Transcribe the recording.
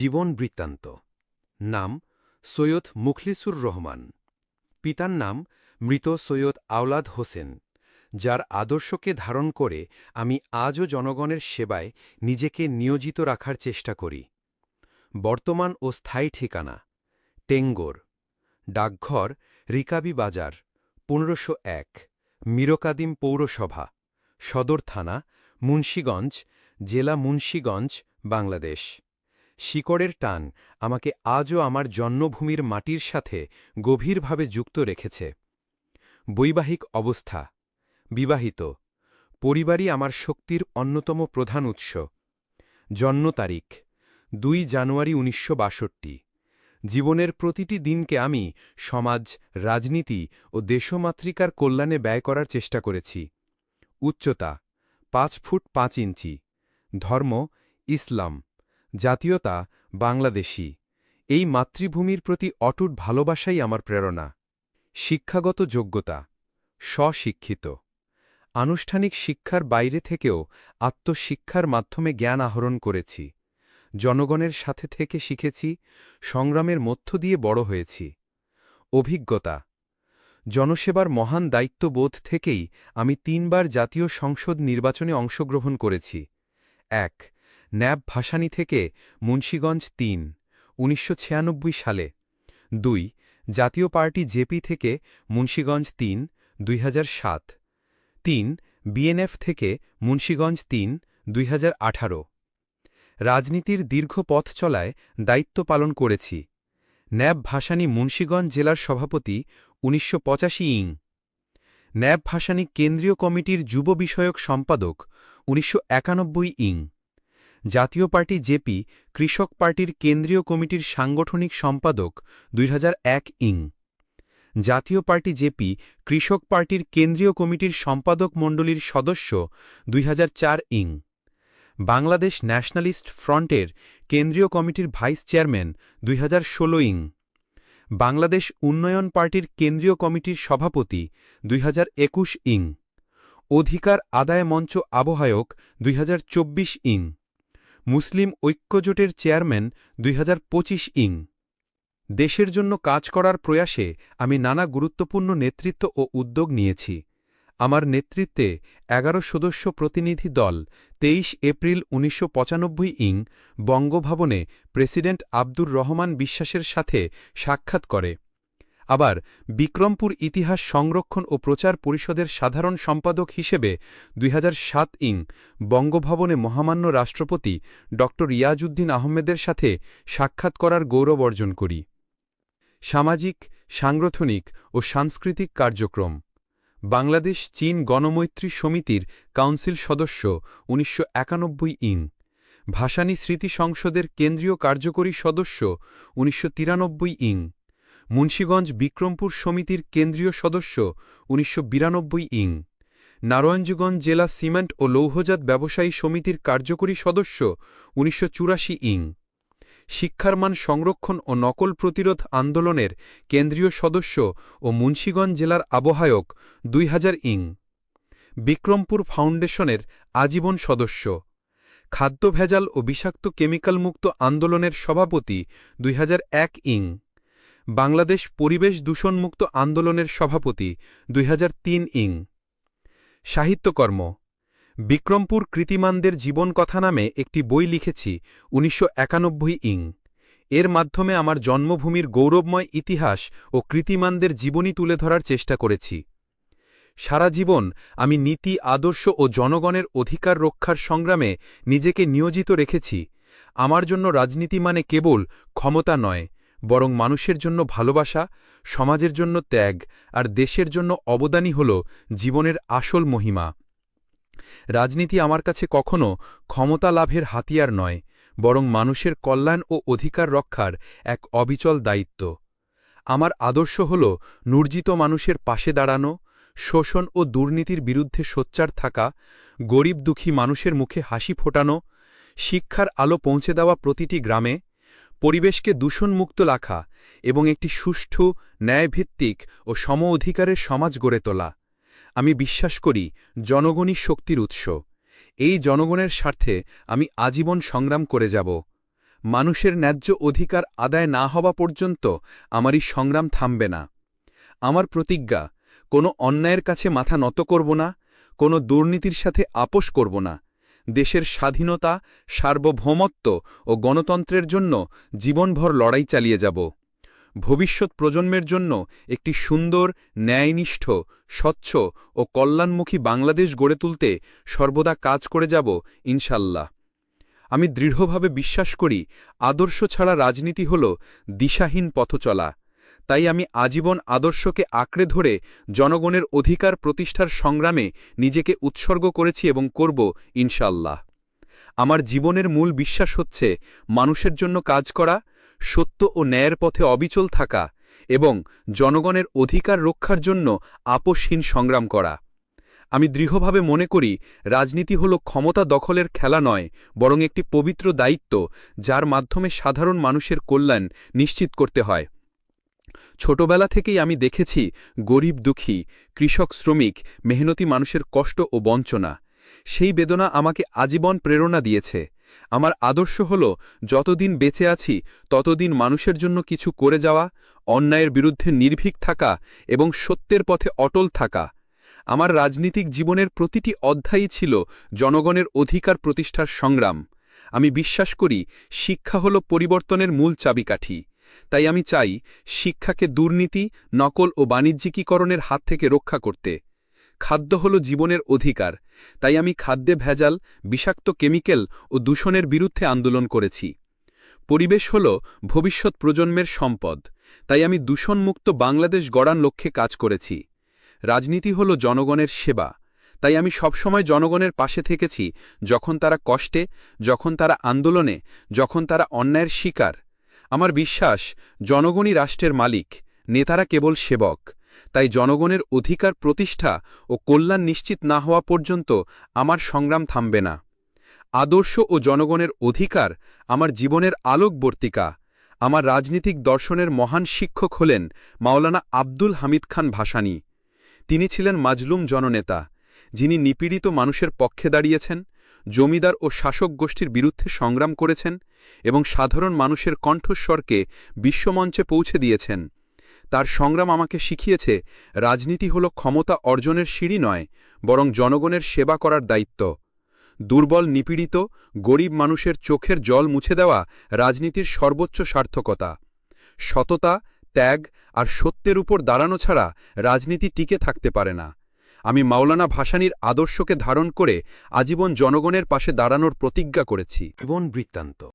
জীবন বৃত্তান্ত। নাম, সৈয়দ মুখলিসুর রহমান। পিতার নাম, মৃত সৈয়দ আওলাদ হোসেন, যার আদর্শকে ধারণ করে আমি আজও জনগণের সেবায় নিজেকে নিয়োজিত রাখার চেষ্টা করি। বর্তমান ও স্থায়ী ঠিকানা, টেঙ্গোর, ডাকঘর, রিকাবি বাজার, পনেরোশো এক, মিরকাদিম পৌরসভা, সদর থানা, মুন্সীগঞ্জ, জেলা মুন্সীগঞ্জ, বাংলাদেশ। শিকড়ের টান আমাকে আজও আমার জন্মভূমির মাটির সাথে গভীরভাবে যুক্ত রেখেছে। বৈবাহিক অবস্থা। বিবাহিত। পরিবারই আমার শক্তির অন্যতম প্রধান উৎস। জন্ম তারিখ। দুই জানুয়ারি উনিশশো বাষট্টি। জীবনের প্রতিটি দিনকে আমি সমাজ, রাজনীতি ও দেশমাতৃকার কল্যাণে ব্যয় করার চেষ্টা করেছি। উচ্চতা। পাঁচ ফুট পাঁচ ইঞ্চি। ধর্ম। ইসলাম। জাতীয়তা, বাংলাদেশি। এই মাতৃভূমির প্রতি অটুট ভালোবাসাই আমার প্রেরণা। শিক্ষাগত যোগ্যতা, স্বশিক্ষিত। আনুষ্ঠানিক শিক্ষার বাইরে থেকেও আত্মশিক্ষার মাধ্যমে জ্ঞান আহরণ করেছি। জনগণের সাথে থেকে শিখেছি, সংগ্রামের মধ্য দিয়ে বড় হয়েছি। অভিজ্ঞতা, জনসেবার মহান দায়িত্ববোধ থেকেই আমি তিনবার জাতীয় সংসদ নির্বাচনে অংশগ্রহণ করেছি। এক ন্যাব ভাসানী থেকে মুন্সীগঞ্জ তিন, উনিশশো সালে। দুই, জাতীয় পার্টি জেপি থেকে মুন্সীগঞ্জ তিন দুই তিন, বিএনএফ থেকে মুন্সীগঞ্জ তিন দুই রাজনীতির দীর্ঘ পথ চলায় দায়িত্ব পালন করেছি। ন্যাব ভাসানী মুন্সীগঞ্জ জেলার সভাপতি উনিশশো পঁচাশি ইং। ন্যাব ভাসানী কেন্দ্রীয় কমিটির যুব বিষয়ক সম্পাদক উনিশশো একানব্বই ইং। জাতীয় পার্টি জেপি, কৃষক পার্টির কেন্দ্রীয় কমিটির সাংগঠনিক সম্পাদক দুই হাজার এক ইং। জাতীয় পার্টি জেপি, কৃষক পার্টির কেন্দ্রীয় কমিটির সম্পাদক মণ্ডলীর সদস্য দুই হাজার চার ইং। বাংলাদেশ ন্যাশনালিস্ট ফ্রন্টের কেন্দ্রীয় কমিটির ভাইস চেয়ারম্যান দুই হাজার ষোলো ইং। বাংলাদেশ উন্নয়ন পার্টির কেন্দ্রীয় কমিটির সভাপতি দুই হাজার একুশ ইং। অধিকার আদায় মঞ্চ আবহায়ক দুই হাজার চব্বিশ ইং। মুসলিম ঐক্যজোটের চেয়ারম্যান দুই হাজার পঁচিশ ইং। দেশের জন্য কাজ করার প্রয়াসে আমি নানা গুরুত্বপূর্ণ নেতৃত্ব ও উদ্যোগ নিয়েছি। আমার নেতৃত্বে এগারো সদস্য প্রতিনিধি দল, তেইশ এপ্রিল উনিশশো পঁচানব্বই ইং বঙ্গভবনে প্রেসিডেন্ট আব্দুর রহমান বিশ্বাসের সাথে সাক্ষাৎ করে। আবার বিক্রমপুর ইতিহাস সংরক্ষণ ও প্রচার পরিষদের সাধারণ সম্পাদক হিসেবে দুই হাজার সাত ইং বঙ্গভবনে মহামান্য রাষ্ট্রপতি ড. ইয়াজউদ্দিন আহমেদের সাথে সাক্ষাৎ করার গৌরব অর্জন করি। সামাজিক, সাংগঠনিক ও সাংস্কৃতিক কার্যক্রম। বাংলাদেশ চীন গণমৈত্রী সমিতির কাউন্সিল সদস্য উনিশশো একানব্বই ইং। ভাসানী স্মৃতি সংসদের কেন্দ্রীয় কার্যকরী সদস্য উনিশশো তিরানব্বই ইং। মুন্সীগঞ্জ বিক্রমপুর সমিতির কেন্দ্রীয় সদস্য, উনিশশো বিরানব্বই ইং। নারায়ণজগঞ্জ জেলা সিমেন্ট ও লৌহজাত ব্যবসায়ী সমিতির কার্যকরী সদস্য, উনিশশো চুরাশি ইং। শিক্ষার মান সংরক্ষণ ও নকল প্রতিরোধ আন্দোলনের কেন্দ্রীয় সদস্য ও মুন্সীগঞ্জ জেলার আবহায়ক, দুই হাজার ইং। বিক্রমপুর ফাউন্ডেশনের আজীবন সদস্য। খাদ্য ভেজাল ও বিষাক্ত কেমিক্যালমুক্ত আন্দোলনের সভাপতি, দুই হাজার এক ইং। বাংলাদেশ পরিবেশ দূষণমুক্ত আন্দোলনের সভাপতি দুই হাজার তিন ইং। সাহিত্যকর্ম। বিক্রমপুর কৃতিমানদের জীবনকথা নামে একটি বই লিখেছি উনিশশো একানব্বই ইং। এর মাধ্যমে আমার জন্মভূমির গৌরবময় ইতিহাস ও কৃতিমানদের জীবনী তুলে ধরার চেষ্টা করেছি। সারা জীবন আমি নীতি, আদর্শ ও জনগণের অধিকার রক্ষার সংগ্রামে নিজেকে নিয়োজিত রেখেছি। আমার জন্য রাজনীতি মানে কেবল ক্ষমতা নয় বরং মানুষের জন্য ভালোবাসা, সমাজের জন্য ত্যাগ আর দেশের জন্য অবদানই হল জীবনের আসল মহিমা। রাজনীতি আমার কাছে কখনো ক্ষমতা লাভের হাতিয়ার নয়, বরং মানুষের কল্যাণ ও অধিকার রক্ষার এক অবিচল দায়িত্ব। আমার আদর্শ হল নূর্জিত মানুষের পাশে দাঁড়ানো, শোষণ ও দুর্নীতির বিরুদ্ধে সোচ্চার থাকা, গরিব দুঃখী মানুষের মুখে হাসি ফোটানো, শিক্ষার আলো পৌঁছে দেওয়া প্রতিটি গ্রামে পরিবেশকে দূষণমুক্ত রাখা এবং একটি সুষ্ঠু, ন্যায়ভিত্তিক ও সম অধিকারের সমাজ গড়ে তোলা। আমি বিশ্বাস করি, জনগণই শক্তির উৎস। এই জনগণের স্বার্থে আমি আজীবন সংগ্রাম করে যাব। মানুষের ন্যায্য অধিকার আদায় না হওয়া পর্যন্ত আমারই সংগ্রাম থামবে না। আমার প্রতিজ্ঞা, কোনো অন্যায়ের কাছে মাথা নত করব না, কোনো দুর্নীতির সাথে আপোষ করব না। দেশের স্বাধীনতা, সার্বভৌমত্ব ও গণতন্ত্রের জন্য জীবনভর লড়াই চালিয়ে যাব। ভবিষ্যৎ প্রজন্মের জন্য একটি সুন্দর, ন্যায়নিষ্ঠ, স্বচ্ছ ও কল্যাণমুখী বাংলাদেশ গড়ে তুলতে সর্বদা কাজ করে যাব ইনশাল্লাহ আমি দৃঢ়ভাবে বিশ্বাস করি, আদর্শ ছাড়া রাজনীতি হল দিশাহীন পথচলা। তাই আমি আজীবন আদর্শকে আঁকড়ে ধরে জনগণের অধিকার প্রতিষ্ঠার সংগ্রামে নিজেকে উৎসর্গ করেছি এবং করব ইনশাল্লাহ আমার জীবনের মূল বিশ্বাস হচ্ছে মানুষের জন্য কাজ করা, সত্য ও ন্যায়ের পথে অবিচল থাকা এবং জনগণের অধিকার রক্ষার জন্য আপোষহীন সংগ্রাম করা। আমি দৃঢ়ভাবে মনে করি, রাজনীতি হল ক্ষমতা দখলের খেলা নয়, বরং একটি পবিত্র দায়িত্ব, যার মাধ্যমে সাধারণ মানুষের কল্যাণ নিশ্চিত করতে হয়। ছোটবেলা থেকেই আমি দেখেছি গরিব দুঃখী, কৃষক শ্রমিক, মেহনতি মানুষের কষ্ট ও বঞ্চনা। সেই বেদনা আমাকে আজীবন প্রেরণা দিয়েছে। আমার আদর্শ হল, যতদিন বেঁচে আছি, ততদিন মানুষের জন্য কিছু করে যাওয়া, অন্যায়ের বিরুদ্ধে নির্ভীক থাকা এবং সত্যের পথে অটল থাকা। আমার রাজনীতিক জীবনের প্রতিটি অধ্যায়ই ছিল জনগণের অধিকার প্রতিষ্ঠার সংগ্রাম। আমি বিশ্বাস করি, শিক্ষা হল পরিবর্তনের মূল চাবিকাঠি। তাই আমি চাই শিক্ষাকে দুর্নীতি, নকল ও বাণিজ্যিকীকরণের হাত থেকে রক্ষা করতে। খাদ্য হল জীবনের অধিকার, তাই আমি খাদ্যে ভেজাল, বিষাক্ত কেমিক্যাল ও দূষণের বিরুদ্ধে আন্দোলন করেছি। পরিবেশ হল ভবিষ্যৎ প্রজন্মের সম্পদ, তাই আমি দূষণমুক্ত বাংলাদেশ গড়ান লক্ষ্যে কাজ করেছি। রাজনীতি হল জনগণের সেবা, তাই আমি সবসময় জনগণের পাশে থেকেছি যখন তারা কষ্টে, যখন তারা আন্দোলনে, যখন তারা অন্যায়ের শিকার। আমার বিশ্বাস, জনগণই রাষ্ট্রের মালিক, নেতারা কেবল সেবক। তাই জনগণের অধিকার প্রতিষ্ঠা ও কল্যাণ নিশ্চিত না হওয়া পর্যন্ত আমার সংগ্রাম থামবে না। আদর্শ ও জনগণের অধিকার আমার জীবনের আলোকবর্তিকা। আমার রাজনীতিক দর্শনের মহান শিক্ষক হলেন মাওলানা আব্দুল হামিদ খান ভাসানী। তিনি ছিলেন মাজলুম জননেতা, যিনি নিপীড়িত মানুষের পক্ষে দাঁড়িয়েছেন জমিদার ও শাসক গোষ্ঠীর বিরুদ্ধে সংগ্রাম করেছেন এবং সাধারণ মানুষের কণ্ঠস্বরকে বিশ্বমঞ্চে পৌঁছে দিয়েছেন। তার সংগ্রাম আমাকে শিখিয়েছে, রাজনীতি হল ক্ষমতা অর্জনের সিঁড়ি নয়, বরং জনগণের সেবা করার দায়িত্ব। দুর্বল, নিপীড়িত, গরিব মানুষের চোখের জল মুছে দেওয়া রাজনীতির সর্বোচ্চ সার্থকতা। সততা, ত্যাগ আর সত্যের উপর দাঁড়ানো ছাড়া রাজনীতি টিকে থাকতে পারে না। আমি মাওলানা ভাসানির আদর্শকে ধারণ করে আজীবন জনগণের পাশে দাঁড়ানোর প্রতিজ্ঞা করেছি। জীবন বৃত্তান্ত।